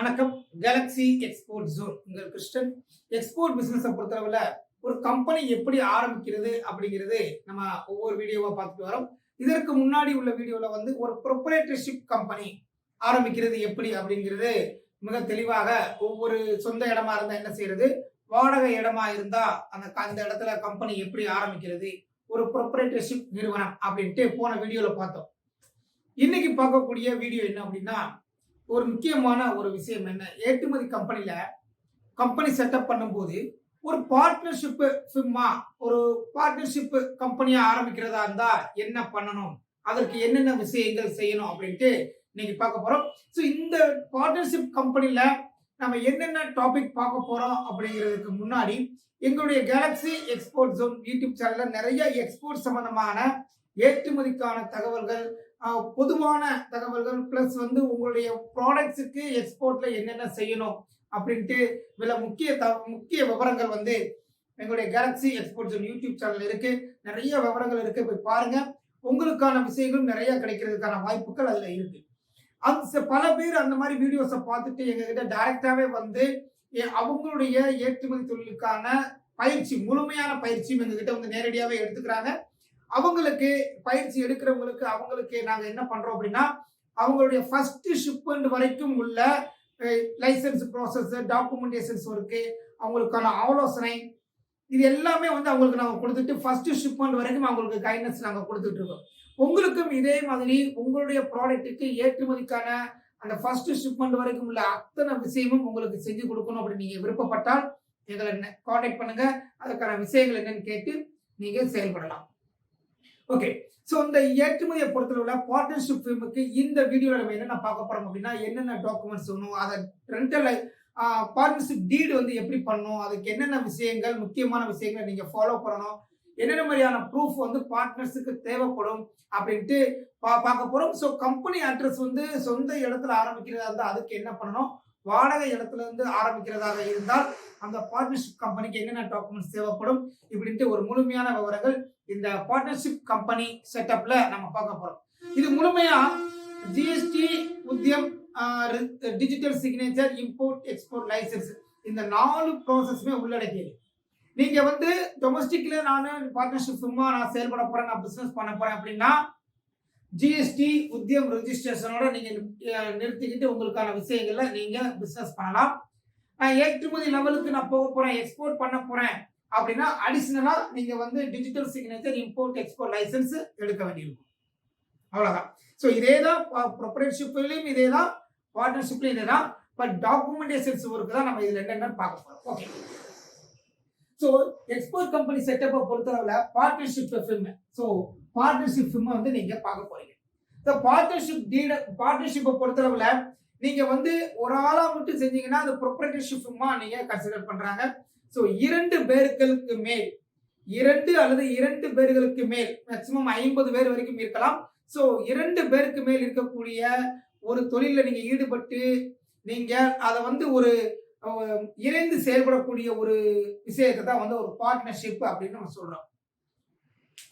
வணக்கம். Galaxy export zone உங்கள் கிறிஸ்டன் எக்ஸ்போர்ட் பிசினஸை பொறுத்தளவில் ஒரு கம்பெனி எப்படி ஆரம்பிக்கிறது அப்படிங்கிறது நம்ம ஒவ்வொரு வீடியோவாக பார்த்துட்டு வரோம். இதற்கு முன்னாடி உள்ள வீடியோவில் வந்து ஒரு ப்ரொப்ரேட்டர்ஷிப் கம்பெனி ஆரம்பிக்கிறது எப்படி அப்படிங்கிறது மிக தெளிவாக ஒவ்வொரு சொந்த இடமா இருந்தால் என்ன செய்யறது? வாடகை இடமா இருந்தா அந்த அந்த இடத்துல கம்பெனி எப்படி ஆரம்பிக்கிறது? ஒரு ப்ரொப்ரேட்டர்ஷிப் நிறுவனம் அப்படின்ட்டு போன வீடியோவில் பார்த்தோம். இன்னைக்கு பார்க்கக்கூடிய வீடியோ என்ன அப்படின்னா ஒரு முக்கியமான ஒரு விஷயம் என்ன? ஏற்றுமதி கம்பெனியில் கம்பெனி செட்டப் பண்ணும்போது ஒரு பார்ட்னர்ஷிப்பு ஃபிம்மா ஒரு பார்ட்னர்ஷிப்பு கம்பெனியா ஆரம்பிக்கிறதா இருந்தா என்ன பண்ணணும்? அதற்கு என்னென்ன விஷயங்கள் செய்யணும் அப்படின்ட்டு இன்னைக்கு பார்க்க போறோம். ஸோ இந்த பார்ட்னர்ஷிப் கம்பெனியில் நம்ம என்னென்ன டாபிக் பார்க்க போறோம் அப்படிங்கிறதுக்கு முன்னாடி எங்களுடைய கேலக்ஸி எக்ஸ்போர்ட் ஜோன் யூடியூப் சேனல்ல நிறைய எக்ஸ்போர்ட் சம்பந்தமான ஏற்றுமதிக்கான தகவல்கள் பொதுவான தகவல்கள் பிளஸ் வந்து உங்களுடைய ப்ராடக்ட்ஸுக்கு எக்ஸ்போர்ட்ல என்னென்ன செய்யணும் அப்படின்ட்டு வில முக்கிய த முக்கிய விவரங்கள் வந்து எங்களுடைய கேலக்ஸி எக்ஸ்போர்ட்ஸ் யூடியூப் சேனல் இருக்கு. நிறைய விவரங்கள் இருக்கு. போய் பாருங்க. உங்களுக்கான விஷயங்களும் நிறைய கிடைக்கிறதுக்கான வாய்ப்புகள் அதுல இருக்கு. அது ச- பல பேர் அந்த மாதிரி வீடியோஸை பார்த்துட்டு எங்ககிட்ட டைரக்டாவே வந்து ஏ- அவங்களுடைய ஏற்றுமதி தொழிலுக்கான பயிற்சி முழுமையான பயிற்சியும் எங்ககிட்ட வந்து நேரடியாவே எடுத்துக்கிறாங்க. அவங்களுக்கு பயிற்சி எடுக்கிறவங்களுக்கு அவங்களுக்கு நாங்கள் என்ன பண்றோம் அப்படின்னா அவங்களுடைய ஃபர்ஸ்ட் ஷிப்மெண்ட் வரைக்கும் உள்ள லைசன்ஸ் ப்ராசஸ் டாக்குமெண்டேஷன்ஸ் ஒர்க்கு அவங்களுக்கான ஆலோசனை இது எல்லாமே வந்து அவங்களுக்கு நாங்கள் கொடுத்துட்டு ஃபர்ஸ்ட் ஷிப்மெண்ட் வரைக்கும் அவங்களுக்கு கைட்னஸ் நாங்கள் கொடுத்துட்டு இருக்கோம். உங்களுக்கும் இதே மாதிரி உங்களுடைய ப்ராடக்ட்டுக்கு ஏற்றுமதிக்கான அந்த ஃபர்ஸ்ட் ஷிப்மெண்ட் வரைக்கும் உள்ள அத்தனை விஷயமும் உங்களுக்கு செஞ்சு கொடுக்கணும் அப்படின்னு நீங்க விருப்பப்பட்டால் எங்களை காண்டாக்ட் பண்ணுங்க. அதுக்கான விஷயங்கள் என்னன்னு கேட்டு நீங்க செயல்படலாம். ஓகே ஸோ இந்த ஏற்றுமதியை பொறுத்தளவுல பார்ட்னர்ஷிப் ஃபிலிமுக்கு இந்த வீடியோவில் நம்ம என்னென்ன பார்க்க போறோம் அப்படின்னா என்னென்ன டாக்குமெண்ட்ஸ் வேணும் அதை ரெண்டல் பார்ட்னர்ஷிப் டீடு வந்து எப்படி பண்ணணும் அதுக்கு என்னென்ன விஷயங்கள் முக்கியமான விஷயங்களை நீங்கள் ஃபாலோ பண்ணணும் என்னென்ன மாதிரியான ப்ரூஃப் வந்து பார்ட்னர்ஸுக்கு தேவைப்படும் அப்படின்ட்டு பா பார்க்க போகிறோம் ஸோ கம்பெனி அட்ரஸ் வந்து சொந்த இடத்துல ஆரம்பிக்கிறதா இருந்தால் அதுக்கு என்ன பண்ணணும் வாடகை இடத்துல இருந்து ஆரம்பிக்கிறதாக இருந்தால் அந்த பார்ட்னர்ஷிப் கம்பெனிக்கு என்னென்ன டாக்குமெண்ட்ஸ் தேவைப்படும் இப்படின்ட்டு ஒரு முழுமையான விவரங்கள் இந்த பார்ட்னர்ஷிப் கம்பெனி செட்டப்ல நம்ம பார்க்க போறோம். இது முழுமையா GST Udyam digital signature import export licence இந்த நாலு ப்ராசஸுமே உள்ளடக்கியது. நீங்க வந்து டொமஸ்டிக்ல நான் பார்ட்னர்ஷிப் சும்மா நான் செயல்பட போறேன் நான் பிசினஸ் பண்ண போறேன் அப்படின்னா ஜிஎஸ்டி உத்தியம் ரெஜிஸ்ட்ரேஷனோட நீங்கள் நிறுத்திக்கிட்டு உங்களுக்கான விஷயங்கள்ல நீங்கள் பிஸ்னஸ் பண்ணலாம். ஏற்றுமதி லெவலுக்கு நான் போக போகிறேன் எக்ஸ்போர்ட் பண்ண போகிறேன் அப்படின்னா அடிஷ்னலாக நீங்கள் வந்து digital signature import export licence எடுக்க வேண்டியிருக்கும். அவ்வளோதான் ஸோ இதே தான் ப்ரொப்பரேட்ஷிப்லையும் இதே தான் பார்ட்னர்ஷிப்லையும் இதே தான் பட் டாக்குமெண்டேஷன்ஸ் ஒர்க்கு தான் நம்ம இதில் என்னென்னு பார்க்க போகிறோம் ஓகே ஸோ எக்ஸ்போர்ட் கம்பெனி செட்டப்பை பொறுத்தளவில் partnership firm so partnership firm வந்து நீங்க பார்க்க போறீங்க. இந்த பார்ட்னர்ஷிப் டீட பார்ட்னர்ஷிப்பை பொறுத்தளவுல நீங்க வந்து ஒரு ஆளா மட்டும் செஞ்சீங்கன்னா அது ப்ரொப்ரேட்டர்ஷிப் ஃபிம்மா நீங்க கன்சிடர் பண்றாங்க. ஸோ இரண்டு பேர்களுக்கு மேல் இரண்டு அல்லது இரண்டு பேர்களுக்கு மேல் மேக்சிமம் ஐம்பது பேர் வரைக்கும் இருக்கலாம். ஸோ இரண்டு பேருக்கு மேல் இருக்கக்கூடிய ஒரு தொழிலில் நீங்கள் ஈடுபட்டு நீங்கள் அதை வந்து ஒரு இணைந்து செயல்படக்கூடிய ஒரு விஷயத்தை தான் வந்து ஒரு பார்ட்னர்ஷிப் அப்படின்னு நம்ம சொல்கிறோம்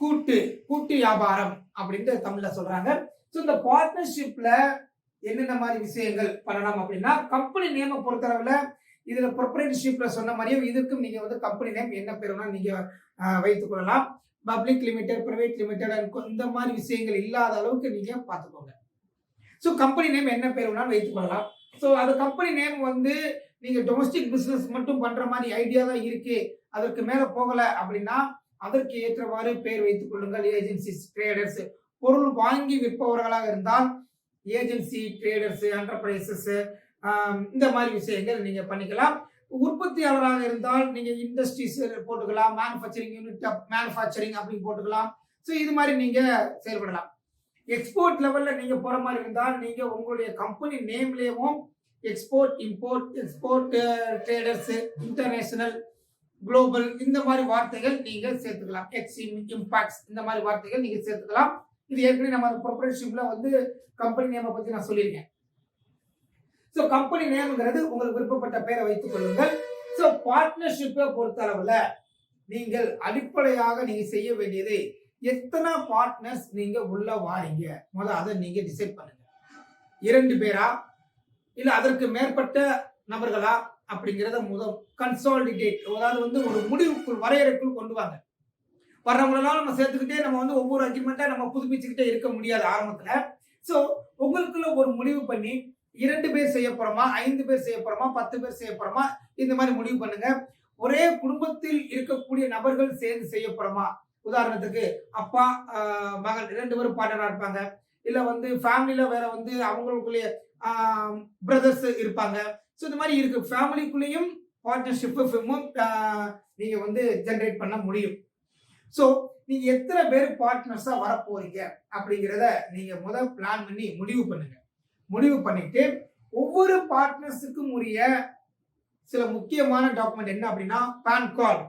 கூட்டு கூட்டு வியாபாரம் அப்படின்ட்டு தமிழ்ல சொல்றாங்க. ஸோ இந்த பார்ட்னர்ஷிப்ல என்னென்ன மாதிரி விஷயங்கள் பண்ணலாம் அப்படின்னா கம்பெனி நேமை பொறுத்தளவுல இதுல ப்ரொப்ரேட்டர்ஷிப்ல சொன்ன மாதிரியும் இதுக்கும் நீங்க வந்து கம்பெனி நேம் என்ன பேர் நீங்க வைத்துக் கொள்ளலாம். பப்ளிக் லிமிடெட் பிரைவேட் லிமிடெட் இந்த மாதிரி விஷயங்கள் இல்லாத அளவுக்கு நீங்க பார்த்துக்கோங்க. ஸோ கம்பெனி நேம் என்ன பேர் வேணாலும் வைத்துக் கொள்ளலாம். ஸோ அது கம்பெனி நேம் வந்து நீங்க டொமஸ்டிக் பிசினஸ் மட்டும் பண்ற மாதிரி ஐடியா தான் இருக்கு அதற்கு மேல போகல அப்படின்னா அதற்கு ஏற்றவாறு பெயர் வைத்துக் கொள்ளுங்கள். ஏஜென்சிஸ் ட்ரேடர்ஸ் பொருள் வாங்கி விற்பவர்களாக இருந்தால் ஏஜென்சி ட்ரேடர்ஸ் என்டர்பிரைசஸ் இந்த மாதிரி விஷயங்கள் நீங்க பண்ணிக்கலாம். உற்பத்தியாளராக இருந்தால் நீங்க இண்டஸ்ட்ரீஸ் போட்டுக்கலாம் மேனுஃபேக்சரிங் யூனிட் மேனுஃபேக்சரிங் அப்படின்னு போட்டுக்கலாம். ஸோ இது மாதிரி நீங்க செயல்படலாம். எக்ஸ்போர்ட் லெவல்ல நீங்க போற மாதிரி இருந்தால் நீங்க உங்களுடைய company நேம்லேயும் export import export traders international global இந்த மாதிரி வார்த்தைகள் நீங்க சேர்த்துக்கலாம். எக்ஸிம் இம்பாக்ட்ஸ் இந்த மாதிரி வார்த்தைகள் நீங்க சேர்த்துக்கலாம். இது ஏற்கனவே நம்ம ப்ரொபரேஷிப்ல வந்து கம்பெனி நேமை பத்தி நான் சொல்லியிருக்கேன். ஸோ கம்பெனி நேம்ங்கிறது உங்களுக்கு விருப்பப்பட்ட பெயரை வைத்துக் கொள்ளுங்கள். ஸோ பார்ட்னர்ஷிப்பை பொறுத்த அளவில் நீங்கள் அடிப்படையாக நீங்க செய்ய வேண்டியது எத்தனை பார்ட்னர்ஸ் நீங்க உள்ள வாரீங்க? முதல்ல அதை நீங்க டிசைட் பண்ணுங்க. இரண்டு பேரா? இல்லை அதற்கு மேற்பட்ட நபர்களா? அப்படிங்கிறத முதல் கன்சாலிடேட் அதாவது வந்து ஒரு முடிவுக்குள் வரையறைக்குள் கொண்டு வாங்க. வர்றவங்களெல்லாம் நம்ம சேர்த்துக்கிட்டே நம்ம வந்து ஒவ்வொரு அக்ரிமெண்ட்டாக நம்ம புதுப்பிச்சுக்கிட்டே இருக்க முடியாது ஆரம்பத்தில். ஸோ உங்களுக்குள்ள ஒரு முடிவு பண்ணி இரண்டு பேர் செய்ய போகிறோமா ஐந்து பேர் செய்ய போகிறோமா பத்து பேர் செய்ய போகிறோமா இந்த மாதிரி முடிவு பண்ணுங்க. ஒரே குடும்பத்தில் இருக்கக்கூடிய நபர்கள் சேர்ந்து செய்ய போகிறோமா உதாரணத்துக்கு அப்பா மகள் மகன் ரெண்டு பேரும் பார்ட்னராக இருப்பாங்க. இல்லை வந்து ஃபேமிலியில் வேற வந்து அவங்களுக்குள்ளேயே பிரதர்ஸ் இருப்பாங்க. ஸோ இந்த மாதிரி இருக்கு. ஃபேமிலிக்குள்ளேயும் பார்ட்னர்ஷிப் நீங்க வந்து ஜென்ரேட் பண்ண முடியும். ஸோ நீங்க எத்தனை பேர் பார்ட்னர்ஸா வரப்போறீங்க அப்படிங்கிறத நீங்க முதல் பிளான் பண்ணி முடிவு பண்ணுங்க. முடிவு பண்ணிட்டு ஒவ்வொரு பார்ட்னர்ஸுக்கும் உரிய சில முக்கியமான டாக்குமெண்ட் என்ன அப்படின்னா பேன் கார்டு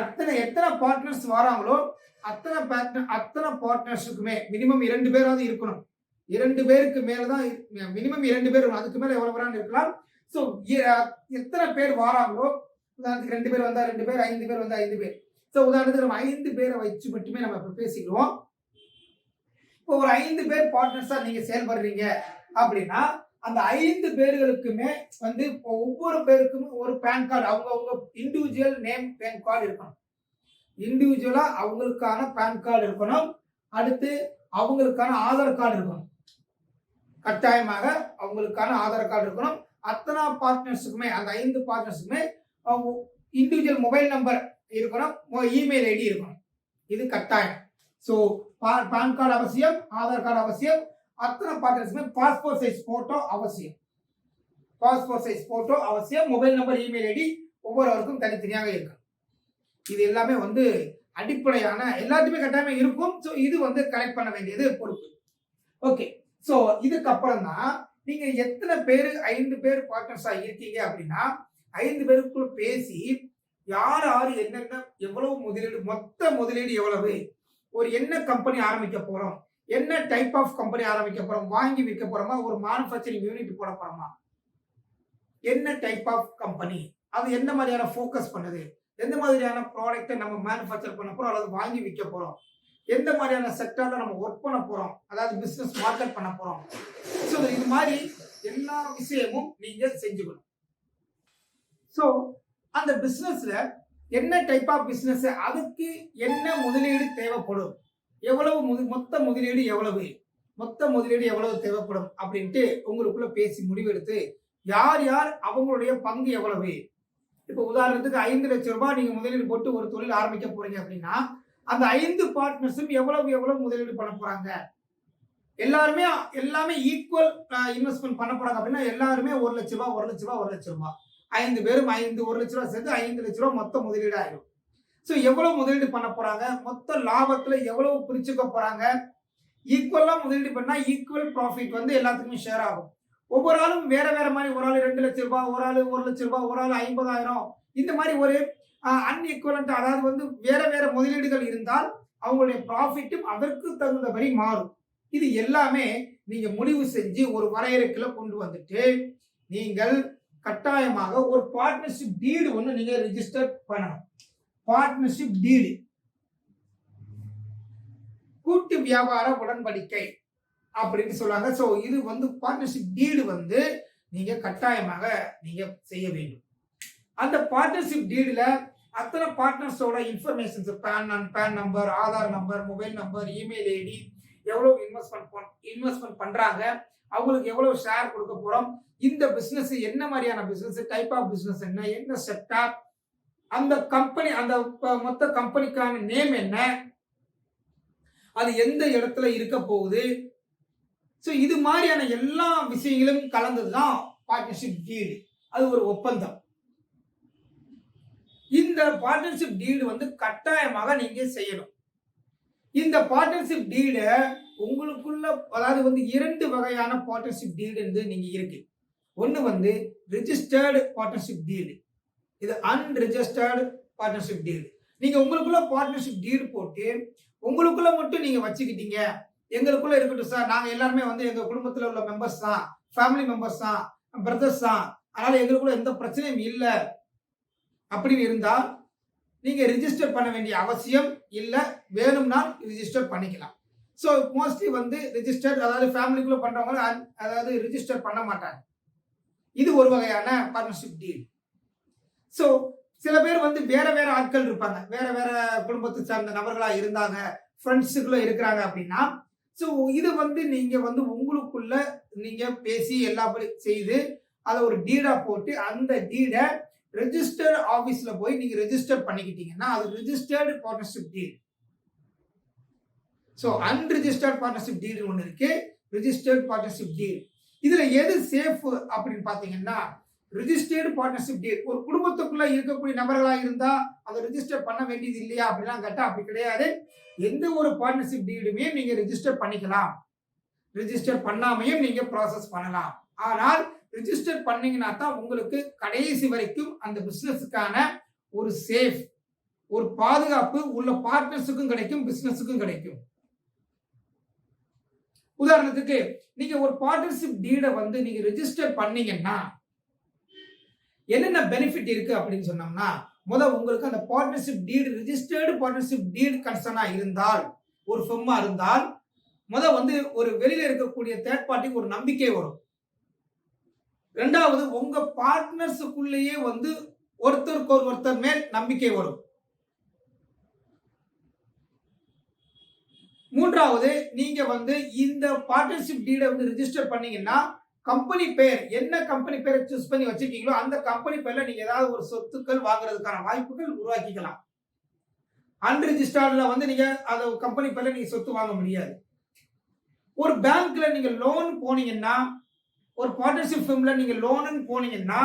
அத்தனை எத்தனை பார்ட்னர்ஸ் வராங்களோ அத்தனை பார்ட்னர் அத்தனை பார்ட்னர்ஸுக்குமே மினிமம் இரண்டு பேராவது இருக்கணும். இரண்டு பேருக்கு மேலதான் மினிமம் இரண்டு பேர் அதுக்கு மேல எவ்வளவு வரான்னு இருக்கலாம். ஸோ எத்தனை பேர் வராங்களோ உதாரணத்துக்கு ரெண்டு பேர் வந்தா ரெண்டு பேர் ஐந்து பேர் வந்தா ஐந்து பேர். ஸோ உதாரணத்துக்கு நம்ம ஐந்து பேரை வச்சு மட்டுமே நம்ம இப்போ பேசிக்கிறோம். இப்போ ஒரு ஐந்து பேர் பார்ட்னர்ஸா நீங்க செயல்படுறீங்க அப்படின்னா அந்த ஐந்து பேர்களுக்குமே வந்து இப்போ ஒவ்வொரு பேருக்கும் ஒரு பேன் கார்டு அவங்க அவங்க இண்டிவிஜுவல் நேம் பேன் கார்டு இருக்கணும் இண்டிவிஜுவலா அவங்களுக்கான பேன் கார்டு இருக்கணும். அடுத்து அவங்களுக்கான ஆதார் கார்டு இருக்கணும். கட்டாயமாக அவங்களுக்கான ஆதார் கார்டு இருக்கணும். அத்தனை பார்ட்னர்ஸுக்குமே அந்த ஐந்து பார்ட்னர்ஸுக்குமே இண்டிவிஜுவல் மொபைல் நம்பர் இருக்கணும் இமெயில் ஐடி இருக்கணும். இது கட்டாயம். ஸோ பான் கார்டு அவசியம் ஆதார் கார்டு அவசியம் அத்தனை பார்ட்னர்ஸுமே பாஸ்போர்ட் சைஸ் போட்டோ அவசியம். பாஸ்போர்ட் சைஸ் போட்டோ அவசியம் மொபைல் நம்பர் இமெயில் ஐடி ஒவ்வொருவருக்கும் தனித்தனியாக இருக்கும். இது எல்லாமே வந்து அடிப்படையான எல்லாத்தையுமே கட்டாயமாக இருக்கும். ஸோ இது வந்து கலெக்ட் பண்ண வேண்டியது பொறுப்பு. ஓகே ஸோ இதுக்கப்புறம் தான் நீங்க எத்தனை பேர் ஐந்து பேர் பார்ட்னர்ஸா இருக்கீங்க அப்படின்னா ஐந்து பேருக்குள் பேசி யார் யார் என்னென்ன எவ்வளவு முதலீடு மொத்த முதலீடு எவ்வளவு ஒரு என்ன கம்பெனி ஆரம்பிக்க போறோம் என்ன டைப் ஆஃப் கம்பெனி ஆரம்பிக்க போறோம் வாங்கி விற்க போறோமா ஒரு மேனுஃபேக்சரிங் யூனிட் போட போறோமா? என்ன டைப் ஆஃப் கம்பெனி அது எந்த மாதிரியான ஃபோக்கஸ் பண்ணுது? எந்த மாதிரியான ப்ராடக்ட்டை நம்ம மேனுஃபேக்சர் பண்ண போறோம் அல்லது வாங்கி விற்க போறோம்? எந்த மாதிரியான செக்டர்ல நம்ம ஒர்க் பண்ண போறோம்? அதாவது பிசினஸ் மார்க்கெட் பண்ண போறோம்? ஸோ இது மாதிரி எல்லா விஷயமும் நீங்க செஞ்சுக்கணும். ஸோ அந்த பிசினஸ்ல என்ன டைப் ஆஃப் பிசினஸ் அதுக்கு என்ன முதலீடு தேவைப்படும்? எவ்வளவு முது- மொத்த முதலீடு எவ்வளவு? மொத்த முதலீடு எவ்வளவு தேவைப்படும்? அப்படின்ட்டு உங்களுக்குள்ள பேசி முடிவெடுத்து யார் யார் அவங்களுடைய பங்கு எவ்வளவு? இப்போ உதாரணத்துக்கு ஐந்து லட்சம் ரூபாய் நீங்க முதலீடு போட்டு ஒரு தொழில் ஆரம்பிக்க போறீங்க அப்படின்னா அந்த ஐந்து பார்ட்னர்ஸும் எவ்வளவு எவ்வளவு முதலீடு பண்ண போறாங்க? எல்லாருமே எல்லாமே ஈக்குவல் இன்வெஸ்ட்மெண்ட் பண்ண போறாங்க அப்படின்னா எல்லாருமே ஒரு லட்ச ரூபா ஒரு லட்ச ரூபா ஒரு லட்ச ரூபாய் ஐந்து பேரும் ஐந்து ஒரு லட்ச ரூபா சேர்ந்து ஐந்து லட்ச ரூபா மொத்த முதலீடு ஆயிடும் ஸோ எவ்வளவு முதலீடு பண்ண போறாங்க? மொத்த லாபத்துல எவ்வளவு பிரிச்சுக்க போறாங்க? ஈக்குவலா முதலீடு பண்ணா ஈக்குவல் ப்ராஃபிட் வந்து எல்லாத்துக்குமே ஷேர் ஆகும். ஒவ்வொரு ஆளும் வேற வேற மாதிரி ஒரு ஆள் ரெண்டு லட்சம் ரூபாய் ஒரு ஆள் ஒரு லட்சம் ரூபாய் ஒரு ஆள் ஐம்பதாயிரம். இந்த மாதிரி ஒரு அன்இக்குவலண்ட் அதாவது வந்து வேற வேற முதலீடுகள் இருந்தால் அவங்களுடைய ப்ராஃபிட்டும் அதற்கு தகுந்தபடி மாறும். இது எல்லாமே நீங்க முடிவு செஞ்சு ஒரு வரையறைக்குள்ள கொண்டு வந்துட்டு நீங்கள் கட்டாயமாக ஒரு பார்ட்னர்ஷிப் டீடு ஒன்று நீங்க ரிஜிஸ்டர் பண்ணணும். பார்ட்னர்ஷிப் டீடு கூட்டு வியாபார உடன்படிக்கை அப்படின்னு சொல்லுவாங்க. ஸோ இது வந்து பார்ட்னர்ஷிப் டீடு வந்து நீங்க கட்டாயமாக நீங்க செய்ய வேண்டும். அந்த பார்ட்னர்ஷிப் டீடில் அத்தனை பார்ட்னர்ஸோட informations PAN PAN number Aadhaar number mobile number email ID எவ்வளோ இன்வெஸ்ட்மெண்ட் இன்வெஸ்ட்மெண்ட் பண்ணுறாங்க அவங்களுக்கு எவ்வளோ ஷேர் கொடுக்க போகிறோம் இந்த பிஸ்னஸ் என்ன மாதிரியான பிஸ்னஸ் டைப் ஆஃப் பிஸ்னஸ் என்ன என்ன செக்டார் அந்த கம்பெனி அந்த மொத்த கம்பெனிக்கான நேம் என்ன அது எந்த இடத்துல இருக்க போகுது. ஸோ இது மாதிரியான எல்லா விஷயங்களும் கலந்தது தான் பார்ட்னர்ஷிப் டீல் அது ஒரு ஒப்பந்தம். இந்த பார்ட்னர்ஷிப் டீடு வந்து கட்டாயமாக நீங்க செய்யணும். இந்த பார்ட்னர்ஷிப் டீடு உங்களுக்குள்ள அதாவது வந்து இரண்டு வகையான பார்ட்னர்ஷிப் டீடு வந்து நீங்க இருக்கு. ஒன்று வந்து ரிஜிஸ்டர்டு பார்ட்னர்ஷிப் டீடு இது அன்ரிஜிஸ்டர்டு பார்ட்னர்ஷிப் டீடு நீங்க உங்களுக்குள்ள பார்ட்னர்ஷிப் டீடு போட்டு உங்களுக்குள்ள மட்டும் நீங்க வச்சுக்கிட்டீங்க. எங்களுக்குள்ள இருக்கட்டும் சார் நாங்க எல்லாருமே வந்து எங்க குடும்பத்துல உள்ள மெம்பர்ஸ் தான். ஃபேமிலி மெம்பர்ஸ் தான். பிரதர்ஸ் தான். அதனால எங்களுக்குள்ள எந்த பிரச்சனையும் இல்லை. அப்படின்னு இருந்தால் நீங்கள் ரிஜிஸ்டர் பண்ண வேண்டிய அவசியம் இல்லை வேணும்னா ரிஜிஸ்டர் பண்ணிக்கலாம். ஸோ மோஸ்ட்லி வந்து ரிஜிஸ்டர் அதாவது ஃபேமிலிக்குள்ளே பண்ணுறவங்க அதாவது ரிஜிஸ்டர் பண்ண மாட்டாங்க. இது ஒரு வகையான பார்ட்னர்ஷிப் டீல் ஸோ சில பேர் வந்து வேற வேற ஆட்கள் இருப்பாங்க. வேற வேற குடும்பத்தை சார்ந்த நபர்களாக இருந்தாங்க ஃப்ரெண்ட்ஸுக்குள்ள இருக்கிறாங்க அப்படின்னா ஸோ இது வந்து நீங்கள் வந்து உங்களுக்குள்ள நீங்கள் பேசி எல்லாப்படி செய்து அதை ஒரு டீடாக போட்டு அந்த டீடை ரெஜிஸ்டர் ஆஃபீஸில் போய் நீங்கள் ரெஜிஸ்டர் பண்ணிக்கிட்டீங்கன்னா அது registered partnership deed so unregistered partnership deed ஒன்று இருக்கு. ரிஜிஸ்டர்ட் பார்ட்னர்ஷிப் டீல் இதில் எது சேஃப் அப்படின்னு பார்த்தீங்கன்னா ரிஜிஸ்டர்டு பார்ட்னர்ஷிப் டீல் ஒரு குடும்பத்துக்குள்ள இருக்கக்கூடிய நபர்களாக இருந்தால் அதை ரிஜிஸ்டர் பண்ண வேண்டியது இல்லையா அப்படிலாம் கேட்டால் அப்படி கிடையாது. எந்த ஒரு பார்ட்னர்ஷிப் டீலுமே நீங்கள் ரிஜிஸ்டர் பண்ணிக்கலாம். ரிஜிஸ்டர் பண்ணாமையும் நீங்கள் ப்ராசஸ் பண்ணலாம். ஆனால் ரிஜிஸ்டர் பண்ணீங்கன்னா தான் உங்களுக்கு கடைசி வரைக்கும் அந்த பிஸ்னஸுக்கான ஒரு சேஃப் ஒரு பாதுகாப்பு உள்ள பார்ட்னர்ஸுக்கும் கிடைக்கும் பிஸ்னஸுக்கும் கிடைக்கும். உதாரணத்துக்கு நீங்க ஒரு பார்ட்னர்ஷிப் டீடை வந்து நீங்க ரிஜிஸ்டர் பண்ணீங்கன்னா என்னென்ன பெனிஃபிட் இருக்கு அப்படின்னு சொன்னோம்னா முதல் உங்களுக்கு அந்த partnership deed registered partnership deed கன்சர்னா இருந்தால் ஒரு ஃபெம்மா இருந்தால் முத வந்து ஒரு வெளியில இருக்கக்கூடிய தேர்ட் பார்ட்டிக்கு ஒரு நம்பிக்கை வரும். ரெண்டாவது உங்க பார்ட்னர்ஸுக்குள்ளேயே வந்து ஒருத்தருக்கு ஒரு ஒருத்தர் மேல் நம்பிக்கை வரும். மூன்றாவது நீங்க வந்து இந்த பார்ட்னர்ஷிப் டீடை வந்து ரிஜிஸ்டர் பண்ணீங்கன்னா கம்பெனி பேர் என்ன கம்பெனி பேரை சூஸ் பண்ணி வச்சிருக்கீங்களோ அந்த கம்பெனி பெயர்ல நீங்க ஏதாவது ஒரு சொத்துக்கள் வாங்குறதுக்கான வாய்ப்புகள் உருவாக்கிக்கலாம். அன்ரிஜிஸ்டர்ல வந்து நீங்க அந்த கம்பெனி பேர்ல நீங்க சொத்து வாங்க முடியாது. ஒரு பேங்க்ல நீங்க லோன் போனீங்கன்னா ஒரு பார்ட்னர்ஷிப் ஃபிர்ம்ல நீங்கள் லோனுன்னு போனீங்கன்னா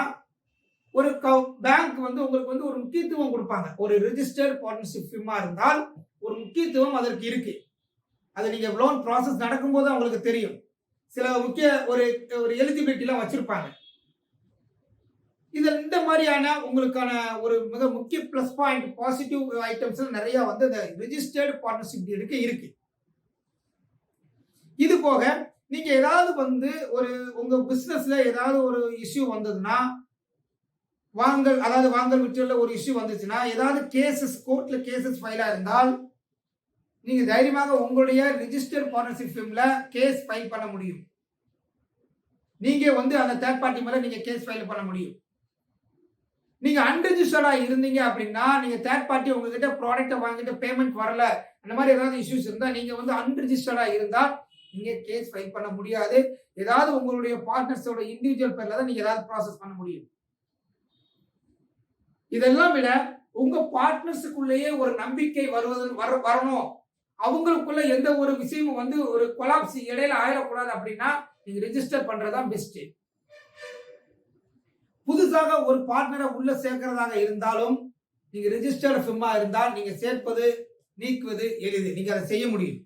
ஒரு பேங்க் வந்து உங்களுக்கு வந்து ஒரு முக்கியத்துவம் கொடுப்பாங்க. ஒரு ரிஜிஸ்டர்ட் பார்ட்னர்ஷிப் ஃபிர்மா இருந்தால் ஒரு முக்கியத்துவம் அதற்கு இருக்கு. அது நீங்கள் லோன் ப்ராசஸ் நடக்கும்போது அவங்களுக்கு தெரியும். சில முக்கிய ஒரு ஒரு எலிஜிபிலிட்டிலாம் வச்சுருப்பாங்க. இதில் இந்த மாதிரியான உங்களுக்கான ஒரு மிக முக்கிய ப்ளஸ் பாயிண்ட் பாசிட்டிவ் ஐட்டம்ஸ் நிறைய வந்து இந்த ரிஜிஸ்டர்டு பார்ட்னர்ஷிப் டீலுக்கு இருக்கு. இது போக நீங்க ஏதாவது வந்து ஒரு உங்க பிசினஸ்ல ஏதாவது ஒரு இஷ்யூ வந்ததுன்னா வாங்கல் அதாவது வாங்கல் விற்றுல ஒரு இஷ்யூ வந்துச்சுன்னா ஏதாவது கேசஸ் கோர்ட்ல கேசஸ் ஃபைலா இருந்தால் நீங்க தைரியமாக உங்களுடைய ரிஜிஸ்டர் பார்ட்னர்ஷிப் ஃபிலிம்ல கேஸ் ஃபைல் பண்ண முடியும். நீங்க வந்து அந்த தேர்ட் பார்ட்டி மேல நீங்க கேஸ் ஃபைல் பண்ண முடியும். நீங்க அன்ரிஜிஸ்டர்டா இருந்தீங்க அப்படின்னா நீங்க தேர்ட் பார்ட்டி உங்ககிட்ட ப்ராடக்ட்டை வாங்கிட்டு பேமெண்ட் வரல அந்த மாதிரி ஏதாவது இஷ்யூஸ் இருந்தா நீங்க வந்து அன்ரிஜிஸ்டர்டா இருந்தால் நீங்க கேஸ் ஃபைல் பண்ண முடியாது. ஏதாவது உங்களுடைய பார்ட்னர்ஸோட இண்டிவிஜுவல் பேர்ல தான் நீங்க ஏதாவது ப்ராசஸ் பண்ண முடியும். இதெல்லாம் விட உங்க பார்ட்னர்ஸுக்குள்ளேயே ஒரு நம்பிக்கை வருவது வர வரணும். அவங்களுக்குள்ள எந்த ஒரு விஷயமும் வந்து ஒரு கொலாப்ஸ் இடையில ஆயிடக்கூடாது அப்படின்னா நீங்க ரிஜிஸ்டர் பண்றதா பெஸ்ட் புதுசாக ஒரு பார்ட்னரை உள்ள சேர்க்கிறதாக இருந்தாலும் நீங்க ரிஜிஸ்டர் ஃபிம்மா இருந்தால் நீங்க சேர்ப்பது நீக்குவது எளிது. நீங்க அதை செய்ய முடியும்.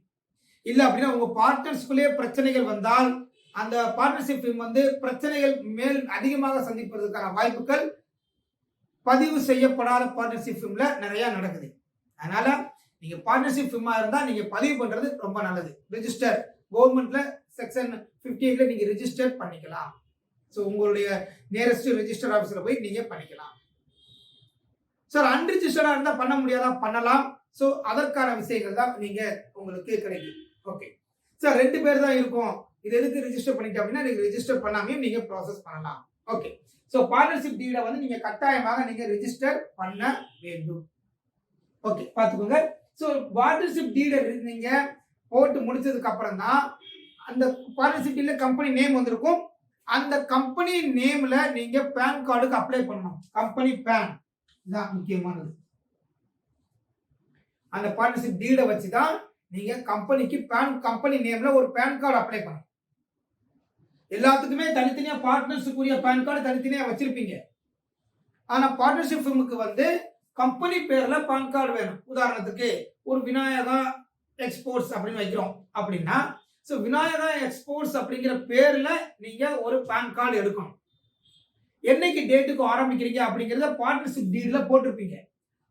இல்லை அப்படின்னா உங்க பார்ட்னர்ஸ்குள்ளேயே பிரச்சனைகள் வந்தால் அந்த பார்ட்னர்ஷிப் ஃபிம் வந்து பிரச்சனைகள் மேல் அதிகமாக சந்திப்பதற்கான வாய்ப்புகள் பதிவு செய்யப்படாத பார்ட்னர்ஷிப் ஃபிம்ல நிறைய நடக்குது. அதனால நீங்க பார்ட்னர்ஷிப் ஃபிம்மா இருந்தா நீங்க பதிவு பண்றது ரொம்ப நல்லது. ரிஜிஸ்டர் கவர்மெண்ட்ல செக்ஷன் ஃபிஃப்டி எயிட்ல நீங்க ரிஜிஸ்டர் பண்ணிக்கலாம். ஸோ உங்களுடைய நியரஸ்ட் ரெஜிஸ்டர் ஆஃபீஸில் போய் நீங்க பண்ணிக்கலாம். சார் அன்ரிஜிஸ்டராக இருந்தால் பண்ண முடியாதா? பண்ணலாம். ஸோ அதற்கான விஷயங்கள் தான் நீங்க உங்களுக்கு கிடைக்கும் ஓகே சார் ரெண்டு பேர் தான் இருக்கும். இது எதுக்கு ரிஜிஸ்டர் பண்ணிட்டு அப்படின்னா நீங்கள் ரிஜிஸ்டர் பண்ணாமையும் நீங்கள் ப்ராசஸ் பண்ணலாம். ஓகே ஸோ பார்ட்னர்ஷிப் டீடை வந்து நீங்கள் கட்டாயமாக நீங்கள் ரிஜிஸ்டர் பண்ண வேண்டும். ஓகே பார்த்துக்கோங்க. ஸோ பார்ட்னர்ஷிப் டீடை நீங்கள் போட்டு முடிச்சதுக்கு அப்புறம் தான் அந்த பார்ட்னர்ஷிப் டீடில் கம்பெனி நேம் வந்திருக்கும். அந்த கம்பெனி நேம்ல நீங்க பேன் கார்டுக்கு அப்ளை பண்ணணும். கம்பெனி பேன் தான் முக்கியமானது. அந்த பார்ட்னர்ஷிப் டீடை வச்சு தான் நீங்க கம்பெனிக்கு பேன் கம்பெனி நேம்ல ஒரு பேன் கார்டு அப்ளை பண்ணணும். எல்லாத்துக்குமே தனித்தனியா பார்ட்னர்ஸுக்குரிய பேன் கார்டு தனித்தனியா வச்சிருப்பீங்க. ஆனா பார்ட்னர்ஷிப் ஃபிர்முக்கு வந்து கம்பெனி பேர்ல பான் கார்டு வேணும். உதாரணத்துக்கு ஒரு விநாயகா எக்ஸ்போர்ட்ஸ் அப்படின்னு வைக்கிறோம் அப்படின்னா ஸோ விநாயகா எக்ஸ்போர்ட்ஸ் அப்படிங்கிற பேர்ல நீங்க ஒரு பேன் கார்டு எடுக்கணும். என்னைக்கு டேட்டுக்கு ஆரம்பிக்கிறீங்க அப்படிங்கிறத பார்ட்னர்ஷிப் டீட்ல போட்டிருப்பீங்க.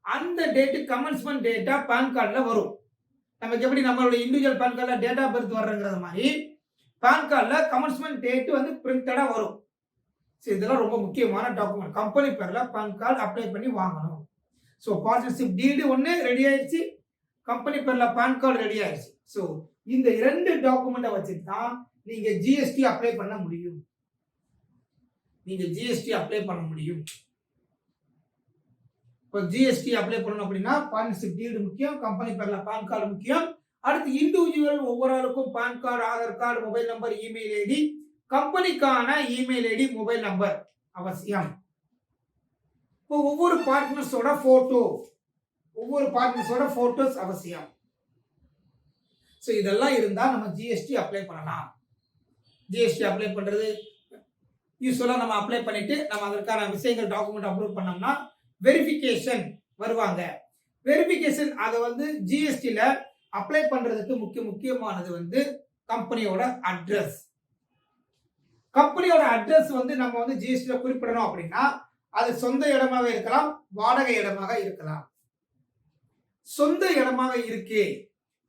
அந்த டேட்டு கமன்ஸ்மெண்ட் டேட்டா பேன் கார்டில் வரும். நமக்கு எப்படி நம்மளுடைய இண்டிவிஜுவல் பேன் கார்டில் டேட் ஆஃப் பர்த் வர்றங்கிறது மாதிரி பேன் கார்டில் கமர்ஸ்மெண்ட் டேட்டு வந்து பிரிண்டடாக வரும். ஸோ இதெல்லாம் ரொம்ப முக்கியமான டாக்குமெண்ட் கம்பெனி பேரில் பேன் கார்டு அப்ளை பண்ணி வாங்கணும். ஸோ பார்ட்னர்ஷிப் டீடு ஒன்று ரெடி ஆயிடுச்சு. கம்பெனி பேரில் பேன் கார்டு ரெடி ஆயிடுச்சு. ஸோ இந்த இரண்டு டாக்குமெண்ட்டை வச்சு தான் நீங்கள் ஜிஎஸ்டி அப்ளை பண்ண முடியும். நீங்கள் ஜிஎஸ்டி அப்ளை பண்ண முடியும். இப்போ ஜிஎஸ்டி அப்ளை பண்ணணும் அப்படின்னா பார்ட்னர்ஷிப் டீடு முக்கியம் கம்பெனி பேரில் பான் கார்டு முக்கியம். அடுத்து இண்டிவிஜுவல் ஒவ்வொரு ஆளுக்கும் PAN card Aadhaar card mobile number email ID கம்பெனிக்கான email ID mobile number அவசியம். இப்போ ஒவ்வொரு பார்ட்னர்ஸோட ஃபோட்டோ ஒவ்வொரு பார்ட்னர்ஸோட ஃபோட்டோஸ் அவசியம். ஸோ இதெல்லாம் இருந்தால் நம்ம ஜிஎஸ்டி அப்ளை பண்ணலாம். ஜிஎஸ்டி அப்ளை பண்ணுறது யூஸ்வலாக நம்ம அப்ளை பண்ணிவிட்டு நம்ம அதற்கான விஷயங்கள் டாக்குமெண்ட் அப்லோட் பண்ணோம்னா வெரிஃபிகேஷன் வருவாங்க. வெரிஃபிகேஷன் அதை வந்து ஜிஎஸ்டியில் அப்ளை பண்ணுறதுக்கு முக்கிய முக்கியமானது வந்து கம்பெனியோட அட்ரஸ் கம்பெனியோட அட்ரஸ் வந்து நம்ம வந்து ஜிஎஸ்டியில் குறிப்பிடணும் அப்படின்னா அது சொந்த இடமாக இருக்கலாம் வாடகை இடமாக இருக்கலாம். சொந்த இடமாக இருக்கு.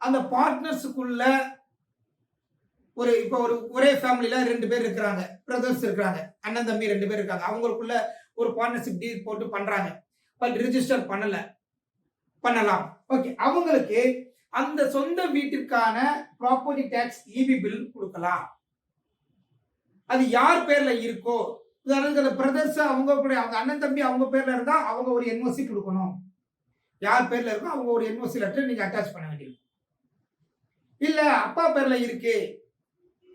அந்த பார்ட்னர்ஸுக்குள்ள ஒரு இப்போ ஒரு ஒரே ஃபேமிலியில ரெண்டு பேர் இருக்கிறாங்க பிரதர்ஸ் இருக்கிறாங்க அண்ணன் தம்பி ரெண்டு பேர் இருக்காங்க. அவங்களுக்குள்ள ஒரு பார்ட்னர்ஷிப் டீல் போட்டு பண்றாங்க. பட் ரிஜிஸ்டர் பண்ணல. பண்ணலாம். ஓகே அவங்களுக்கு அந்த சொந்த வீட்டிற்கான ப்ராப்பர்ட்டி டேக்ஸ் இபி பில் கொடுக்கலாம். அது யார் பேர்ல இருக்கோ உதாரணத்துக்கு பிரதர்ஸ் அவங்க கூட அவங்க அண்ணன் தம்பி அவங்க பேர்ல இருந்தா அவங்க ஒரு என்ஓசி கொடுக்கணும். யார் பேர்ல இருக்கோ அவங்க ஒரு என்ஓசி லெட்டர் நீங்க அட்டாச் பண்ண வேண்டியது. இல்ல அப்பா பேர்ல இருக்கு.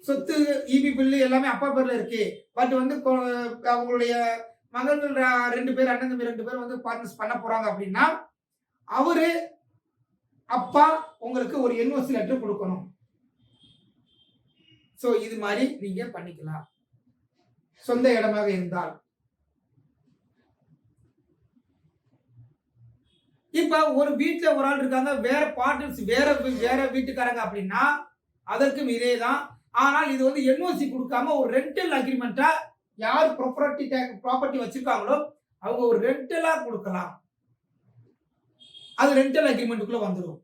சொத்து இபி பில்லு எல்லாமே அப்பா பேர்ல இருக்கு. பட் வந்து அவங்களுடைய மகன்கள் ரெண்டு பேர் அண்ணன் தம்பி ரெண்டு பேர் வந்து பார்ட்னர்ஸ் பண்ண போறாங்க அப்படின்னா அவரு அப்பா உங்களுக்கு ஒரு என்ஓசி லெட்டர் கொடுக்கணும். ஸோ இது மாதிரி நீங்க பண்ணிக்கலாம். சொந்த இடமாக இருந்தால். இப்ப ஒரு வீட்டுல ஒரு ஆள் இருக்காங்க வேற பார்ட்னர்ஸ் வேற வீ- வேற வீட்டுக்காரங்க அப்படின்னா அதற்கும் இதே தான் ஆனால் இது வந்து என்ஓசி கொடுக்காம ஒரு ரெண்டல் அக்ரிமெண்ட்டா யார் ப்ராப்பர்ட்டி ப்ராப்பர்ட்டி வச்சிருக்காங்களோ அவங்க ஒரு ரெண்டலா கொடுக்கலாம். அது ரெண்டல் அக்ரிமெண்ட்டுக்குள்ள வந்துடும்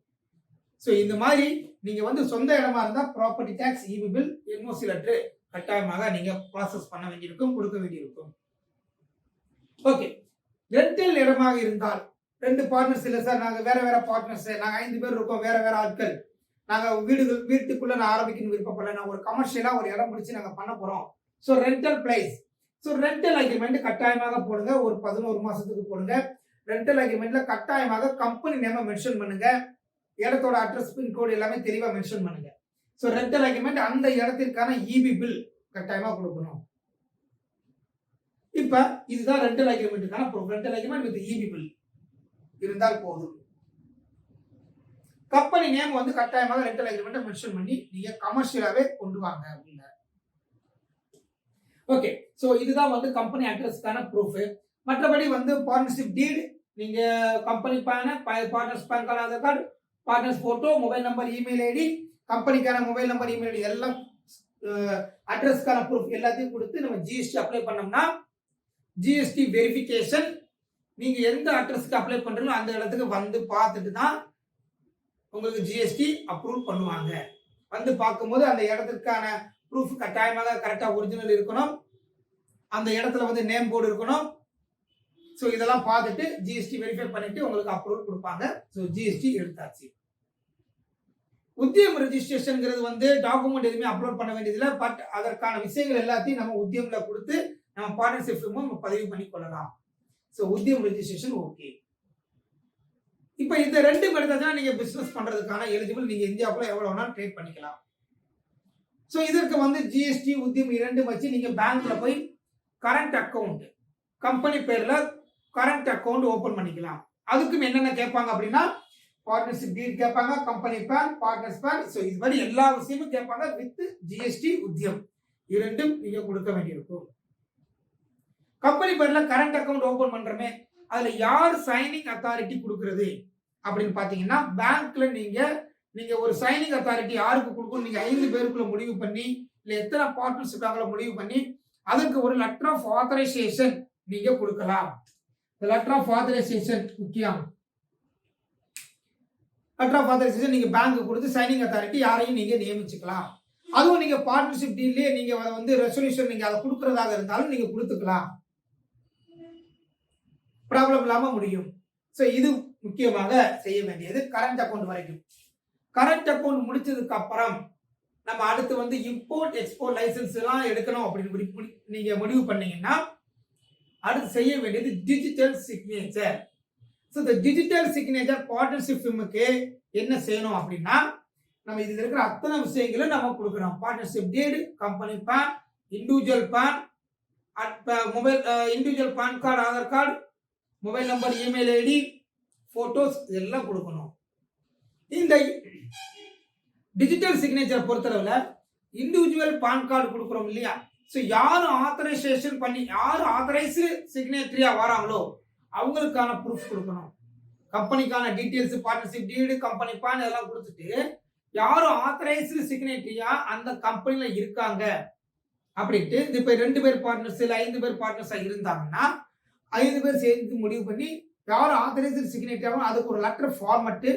ஸோ இந்த மாதிரி நீங்க வந்து சொந்த இடமா இருந்தால் property tax EB bill NOC letter கட்டாயமாக நீங்க ப்ராசஸ் பண்ண வேண்டியிருக்கும் கொடுக்க வேண்டியிருக்கும். ஓகே ரெண்டல் இடமாக இருந்தால் ரெண்டு பார்ட்னர்ஸ் இல்லை சார் நாங்கள் வேற வேற பார்ட்னர்ஸ் நாங்கள் ஐந்து பேர் இருக்கோம் வேற வேற ஆட்கள். நாங்கள் வீடுகள் வீட்டுக்குள்ள நான் ஆரம்பிக்கணும் விருப்பப்படல நான் ஒரு கமர்ஷியலாக ஒரு இடம் முடிச்சு நாங்கள் பண்ண போகிறோம் so rental place so rental agreement கட்டாயமாக போடுங்க. ஒரு பதினோரு மாசத்துக்கு போடுங்க. ரெண்டல் அக்ரிமெண்ட்ல கட்டாயமாக கம்பெனி நேம மென்ஷன் பண்ணுங்க. இடத்தோட அட்ரஸ் பின்கோடு எல்லாமே தெளிவா மென்ஷன் பண்ணுங்க. ஸோ ரெண்டல் அக்ரிமெண்ட் அந்த இடத்திற்கான இபி பில் கட்டாயமா கொடுக்கணும். இப்ப இதுதான் rental அக்ரிமெண்ட்டுக்கான proof rental agreement with EB bill இருந்தால் போதும். கம்பெனி நேம் வந்து கட்டாயமாக ரெண்டல் அக்ரிமெண்ட் மென்ஷன் பண்ணி நீங்க கமர்ஷியலாவே கொண்டு வாங்க அப்படின்னு. ஓகே ஸோ இதுதான் வந்து கம்பெனி அட்ரஸ்க்கான ப்ரூஃப் மற்றபடி வந்து பார்ட்னர்ஷிப் டீட் நீங்க company பேன partners PAN card Aadhaar card partners photo mobile number email ID கம்பெனிக்கான mobile number email ID எல்லாம் அட்ரஸ்க்கான ப்ரூஃப் எல்லாத்தையும் கொடுத்து நம்ம ஜிஎஸ்டி அப்ளை பண்ணோம்னா ஜிஎஸ்டி வெரிஃபிகேஷன் நீங்க எந்த அட்ரஸ்க்கு அப்ளை பண்றீங்களோ அந்த இடத்துக்கு வந்து பார்த்துட்டு தான் உங்களுக்கு ஜிஎஸ்டி அப்ரூவ் பண்ணுவாங்க. வந்து பார்க்கும்போது அந்த இடத்துக்கான ப்ரூஃப் கட்டாயமாக கரெக்டாக ஒரிஜினல் இருக்கணும். அந்த இடத்துல வந்து நேம் போர்டு இருக்கணும். ஸோ இதெல்லாம் பார்த்துட்டு ஜிஎஸ்டி வெரிஃபை பண்ணிட்டு உங்களுக்கு அப்ரூவல் கொடுப்பாங்க. ஸோ ஜிஎஸ்டி எடுத்தாச்சு. உத்தியம் ரெஜிஸ்ட்ரேஷனுங்கிறது வந்து டாக்குமெண்ட் எதுவுமே அப்லோட் பண்ண வேண்டியதில்லை. பட் அதற்கான விஷயங்கள் எல்லாத்தையும் நம்ம உத்தியம்ல கொடுத்து நம்ம பார்ட்னர்ஷிப் நம்ம பதிவு பண்ணி கொள்ளலாம். ஸோ உத்தியம் ரெஜிஸ்ட்ரேஷன் ஓகே இப்போ இந்த ரெண்டு மெத்தட் தான் நீங்கள் பிஸ்னஸ் பண்ணுறதுக்கான எலிஜிபிள் நீங்கள் இந்தியாவுக்குள்ள எவ்வளோ வேணாலும் ட்ரேட் பண்ணிக்கலாம். ஸோ இதற்கு வந்து ஜிஎஸ்டி உத்தியம் இரண்டும் வச்சு நீங்கள் பேங்க்ல போய் கரண்ட் அக்கௌண்ட் கம்பெனி பேர்ல கரண்ட் அக்கவுண்ட் ஓபன் பண்ணிக்கலாம். அதுக்கும் என்னென்ன கேட்பாங்க அப்படின்னா பார்ட்னர்ஷிப் டீட் கேட்பாங்க company PAN partners PAN so இது மாதிரி எல்லா விஷயமும் கேட்பாங்க வித் ஜிஎஸ்டி உத்தியம். இரண்டும் நீங்க கொடுக்க வேண்டியிருக்கும். கம்பெனி பேர்ல கரண்ட் அக்கௌண்ட் ஓபன் பண்ணுறமே அதுல யார் சைனிங் அத்தாரிட்டி கொடுக்கறது அப்படின்னு பாத்தீங்கன்னா பேங்க்ல நீங்க நீங்க ஒரு சைனிங் அத்தாரிட்டி யாருக்கு கொடுக்கணும்? நீங்க ஐந்து பேருக்குள்ள முடிவு பண்ணி இல்ல எத்தனை பார்ட்னர்ஸ் இருக்காங்களோ முடிவு பண்ணி அதுக்கு ஒரு லெட்டர் ஆஃப் ஆத்தரைசேஷன் நீங்க கொடுக்கலாம். லெட்டர் ஆஃப் ஆத்தரைசேஷன் முக்கியம். லெட்டர் ஆஃப் ஆத்தரைசேஷன் நீங்க பேங்க் கொடுத்து சைனிங் அத்தாரிட்டி யாரையும் நீங்க நியமிச்சுக்கலாம். அதுவும் நீங்க பார்ட்னர்ஷிப் டீல்லே நீங்க அதை வந்து ரெசல்யூஷன் நீங்க அதை கொடுக்கறதாக இருந்தாலும் நீங்க கொடுத்துக்கலாம். ப்ராப்ளம் இல்லாம முடியும். ஸோ இது முக்கியமாக செய்ய வேண்டியது கரண்ட் அக்கௌண்ட் வரைக்கும். கரண்ட் அக்கௌண்ட் முடிச்சதுக்கு அப்புறம் நம்ம அடுத்து வந்து இம்போர்ட் எக்ஸ்போர்ட் லைசன்ஸ் எல்லாம் எடுக்கணும் அப்படின்னு நீங்க முடிவு பண்ணீங்கன்னா அடுத்து செய்ய வேண்டியது டிஜிட்டல் சிக்னேச்சர் ஸோ இந்த டிஜிட்டல் சிக்னேச்சர் பார்ட்னர்ஷிப் ஃபிம்முக்கு என்ன செய்யணும் அப்படின்னா நம்ம இதில் இருக்கிற அத்தனை விஷயங்களும் நம்ம கொடுக்கணும். Partnership deed company PAN individual PAN mobile individual PAN card Aadhaar card mobile number email ID photos இதெல்லாம் கொடுக்கணும். இந்த டிஜிட்டல் சிக்னேச்சர் பொறுத்தளவில் இண்டிவிஜுவல் பான் கார்டு கொடுக்குறோம் இல்லையா? ஸோ யார் ஆத்தரைசேஷன் பண்ணி யார் ஆத்தரைஸு சிக்னேச்சரியாக வராங்களோ அவங்களுக்கான ப்ரூஃப் கொடுக்கணும். கம்பெனிக்கான details partnership deed company PAN இதெல்லாம் கொடுத்துட்டு யாரும் ஆத்தரைஸ்டு சிக்னேட்டரியா அந்த கம்பெனியில் இருக்காங்க அப்படின்ட்டு இந்த இப்போ ரெண்டு பேர் பார்ட்னர்ஸ் இல்லை ஐந்து பேர் பார்ட்னர்ஸா இருந்தாங்கன்னா ஐந்து பேர் சேர்ந்து முடிவு பண்ணி யார் ஆத்தரைஸ்டு சிக்னேட்டரியாகவும் அதுக்கு ஒரு லெட்டர் ஃபார்மட்டு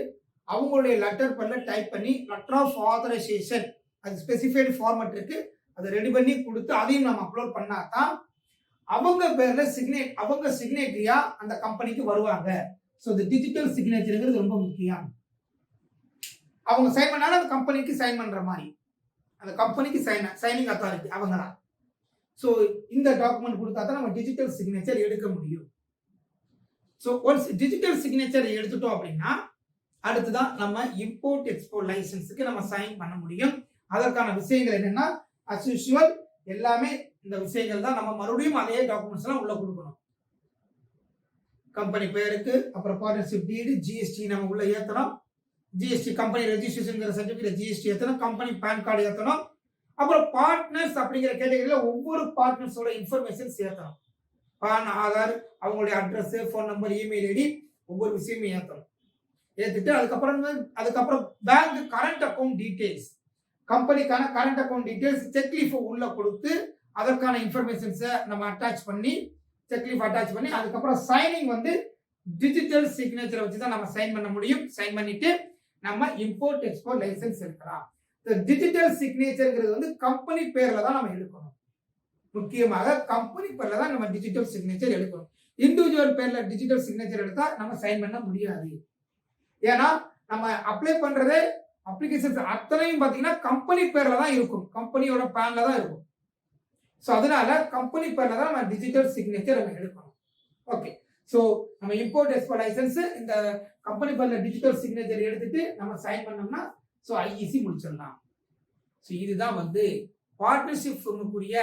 அவங்களுடைய லெட்டர் பண்ண டைப் பண்ணி லெட்டர் ஆஃப் ஆத்தரைசேஷன் அது ஸ்பெசிஃபைடு ஃபார்மட் இருக்கு. அதை ரெடி பண்ணி கொடுத்து அதையும் நம்ம அப்லோட் பண்ணா தான் அவங்க பேர்ல சிக்னேட் அவங்க சிக்னேட்டரியா அந்த கம்பெனிக்கு வருவாங்க. ஸோ இந்த டிஜிட்டல் சிக்னேச்சருங்கிறது ரொம்ப முக்கியம். அவங்க சைன் பண்ணாலும் அந்த கம்பெனிக்கு சைன் பண்ற மாதிரி. அந்த கம்பெனிக்கு சைன் சைனிங் அத்தாரிட்டி அவங்க தான் ஸோ இந்த டாக்குமெண்ட் கொடுத்தா தான் நம்ம டிஜிட்டல் சிக்னேச்சர் எடுக்க முடியும். ஸோ ஒன்ஸ் டிஜிட்டல் சிக்னேச்சர் எடுத்துட்டோம் அப்படின்னா அடுத்துதான் நம்ம இம்போர்ட் எக்ஸ்போர்ட் லைசன்ஸுக்கு நம்ம சைன் பண்ண முடியும். அதற்கான விஷயங்கள் என்னன்னா அஸ் யூஷுவல் எல்லாமே இந்த விஷயங்கள் தான். நம்ம மறுபடியும் அதே டாக்குமெண்ட்ஸ் எல்லாம் உள்ள கொடுக்கணும். கம்பெனி பேருக்கு அப்புறம் பார்ட்னர்ஷிப் டீடு ஜிஎஸ்டி நம்ம உள்ள ஏத்தணும். ஜிஎஸ்டி கம்பெனி ரெஜிஸ்ட்ரேஷன்ங்கிற சர்டிஃபிகேட் ஜிஎஸ்டி ஏத்தணும். கம்பெனி பேன் கார்டு ஏத்தணும். அப்புறம் பார்ட்னர்ஸ் அப்படிங்கிற கேட்டகரியில ஒவ்வொரு பார்ட்னர்ஸோட இன்ஃபர்மேஷன் சேர்த்தணும் பான் ஆதார் அவங்களுடைய address phone number email ID ஒவ்வொரு விஷயமும் ஏற்றணும் ஏற்றுட்டு அதுக்கப்புறம் அதுக்கப்புறம் bank current account details கம்பெனிக்கான current account details cheque leaf உள்ள கொடுத்து அதற்கான இன்ஃபர்மேஷன்ஸை நம்ம அட்டாச் பண்ணி செக்லீஃப் அட்டாச் பண்ணி அதுக்கப்புறம் சைனிங் வந்து டிஜிட்டல் சிக்னேச்சரை வச்சு தான் நம்ம சைன் பண்ண முடியும். சைன் பண்ணிட்டு நம்ம இம்போர்ட் எக்ஸ்போர்ட் லைசன்ஸ் எடுக்கலாம். இந்த டிஜிட்டல் சிக்னேச்சருங்கிறது வந்து கம்பெனி பேர்ல தான் நம்ம எடுக்கணும். முக்கியமாக கம்பெனி பேர்ல தான் நம்ம டிஜிட்டல் சிக்னேச்சர் எடுக்கணும். இண்டிவிஜுவல் பேர்ல டிஜிட்டல் சிக்னேச்சர் எடுத்தா நம்ம சைன் பண்ண முடியாது. ஏன்னா நம்ம அப்ளை பண்றது அப்ளிகேஷன்ஸ் அத்தனையும் பார்த்தீங்கன்னா கம்பெனி பேர்ல தான் இருக்கும். கம்பெனியோட பேன்ல தான் இருக்கும். ஸோ அதனால கம்பெனி பேர்ல தான் நம்ம டிஜிட்டல் சிக்னேச்சர் நம்ம எடுக்கணும். ஓகே ஸோ நம்ம இம்போர்ட் எக்ஸ்போர்ட் லைசன்ஸ் இந்த கம்பெனி பேர்ல டிஜிட்டல் சிக்னேச்சர் எடுத்துட்டு நம்ம சைன் பண்ணோம்னா ஸோ ஐஇசி முடிச்சிடலாம். ஸோ இதுதான் வந்து பார்ட்னர்ஷிப் சொல்லக்கூடிய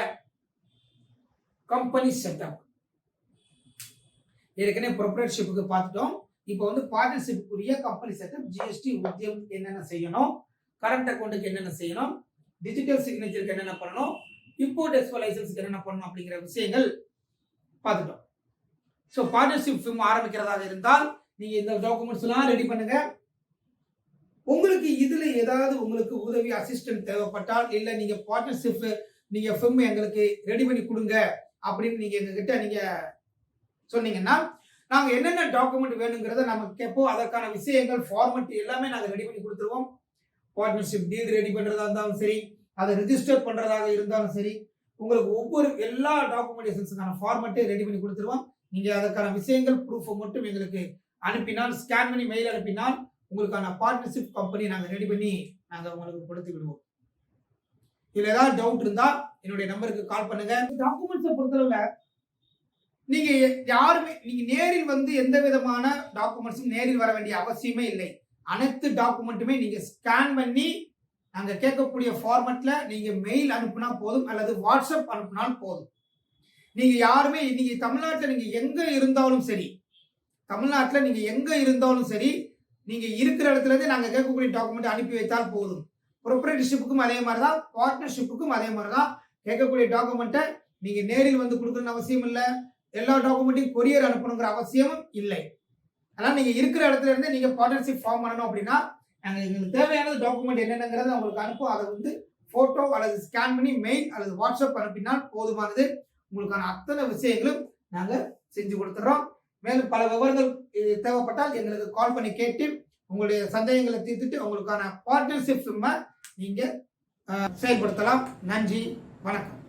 கம்பெனி செட்டப் ஏற்கனவே ப்ரொப்ரேட்ஷிப்புக்கு பார்த்துட்டோம். இப்போ வந்து பார்ட்னர்ஷிப்புக்குரிய கம்பெனி செட்டப் ஜிஎஸ்டி உத்தியம் என்னென்ன செய்யணும்? கரண்ட் அக்கௌண்ட்டுக்கு என்னென்ன செய்யணும்? டிஜிட்டல் சிக்னேச்சருக்கு என்னென்ன பண்ணணும்? இம்போர்ட் எக்ஸ்போ லைசன்ஸ்க்கு என்னென்ன பண்ணணும் அப்படிங்கிற விஷயங்கள் பார்த்துட்டோம். ஸோ பார்ட்னர்ஷிப் ஃபிம் ஆரம்பிக்கிறதாக இருந்தால் நீங்கள் இந்த டாக்குமெண்ட்ஸ் எல்லாம் ரெடி பண்ணுங்க. உங்களுக்கு இதில் ஏதாவது உங்களுக்கு உதவி அசிஸ்டன்ட் தேவைப்பட்டால் இல்லை நீங்கள் பார்ட்னர்ஷிப் நீங்கள் ஃபிம் எங்களுக்கு ரெடி பண்ணி கொடுங்க அப்படின்னு நீங்கள் எங்ககிட்ட நீங்கள் சொன்னீங்கன்னா நாங்க என்னென்ன டாக்குமெண்ட் வேணுங்கிறத நம்ம கேட்போம். அதற்கான விஷயங்கள் ஃபார்மெட் எல்லாமே நாங்கள் ரெடி பண்ணி கொடுத்துருவோம். பார்ட்னர்ஷிப் டீல் ரெடி பண்றதா இருந்தாலும் சரி அதை ரிஜிஸ்டர் பண்றதாக இருந்தாலும் சரி உங்களுக்கு ஒவ்வொரு எல்லா டாக்குமெண்டேஷன்ஸுக்கான ஃபார்மெட்டையும் ரெடி பண்ணி கொடுத்துருவோம். நீங்க அதற்கான விஷயங்கள் ப்ரூஃபை மட்டும் எங்களுக்கு அனுப்பினால் ஸ்கேன் பண்ணி மெயில் அனுப்பினால் உங்களுக்கான பார்ட்னர்ஷிப் கம்பெனி நாங்கள் ரெடி பண்ணி நாங்கள் உங்களுக்கு கொடுத்து விடுவோம் இதுல ஏதாவது டவுட் இருந்தா என்னுடைய நம்பருக்கு கால் பண்ணுங்க. டாக்குமெண்ட்ஸை பொறுத்தளவுல நீங்க யாருமே நீங்க நேரில் வந்து எந்த விதமான டாக்குமெண்ட்ஸும் நேரில் வர வேண்டிய அவசியமே இல்லை. அனைத்து டாக்குமெண்ட்டுமே நீங்க ஸ்கேன் பண்ணி நாங்க கேட்கக்கூடிய ஃபார்மெட்ல நீங்க மெயில் அனுப்புனா போதும் அல்லது வாட்ஸ்அப் அனுப்புனாலும் போதும். நீங்க யாருமே நீங்க தமிழ்நாட்டில் நீங்க எங்க இருந்தாலும் சரி தமிழ்நாட்டில் நீங்க எங்க இருந்தாலும் சரி நீங்க இருக்கிற இடத்துல இருந்து நாங்க கேட்கக்கூடிய டாக்குமெண்ட் அனுப்பி வைத்தால் போதும். ப்ரொப்ரேட்டர்ஷிப்புக்கும் அதே மாதிரி தான் பார்ட்னர்ஷிப்புக்கும் அதே மாதிரி தான் கேட்கக்கூடிய டாக்குமெண்ட்டை நீங்க நேரில் வந்து கொடுக்கணும்னு அவசியம் இல்லை. எல்லா டாக்குமெண்ட்டையும் கொரியர் அனுப்பணுங்கிற அவசியமும் இல்லை. அதனால் நீங்கள் இருக்கிற இடத்துல இருந்து நீங்கள் பார்ட்னர்ஷிப் ஃபார்ம் பண்ணணும் அப்படின்னா நாங்கள் எங்களுக்கு தேவையான டாக்குமெண்ட் என்னென்னங்கிறத உங்களுக்கு அனுப்பும். அதை வந்து ஃபோட்டோ அல்லது ஸ்கேன் பண்ணி மெயில் அல்லது வாட்ஸ்அப் அனுப்பினால் போதுமானது. உங்களுக்கான அத்தனை விஷயங்களும் நாங்கள் செஞ்சு கொடுத்துட்றோம் மேலும் பல விவரங்கள் தேவைப்பட்டால் எங்களுக்கு கால் பண்ணி கேட்டு உங்களுடைய சந்தேகங்களை தீர்த்துட்டு உங்களுக்கான பார்ட்னர்ஷிப் நீங்கள் செயல்படுத்தலாம். நன்றி. வணக்கம்.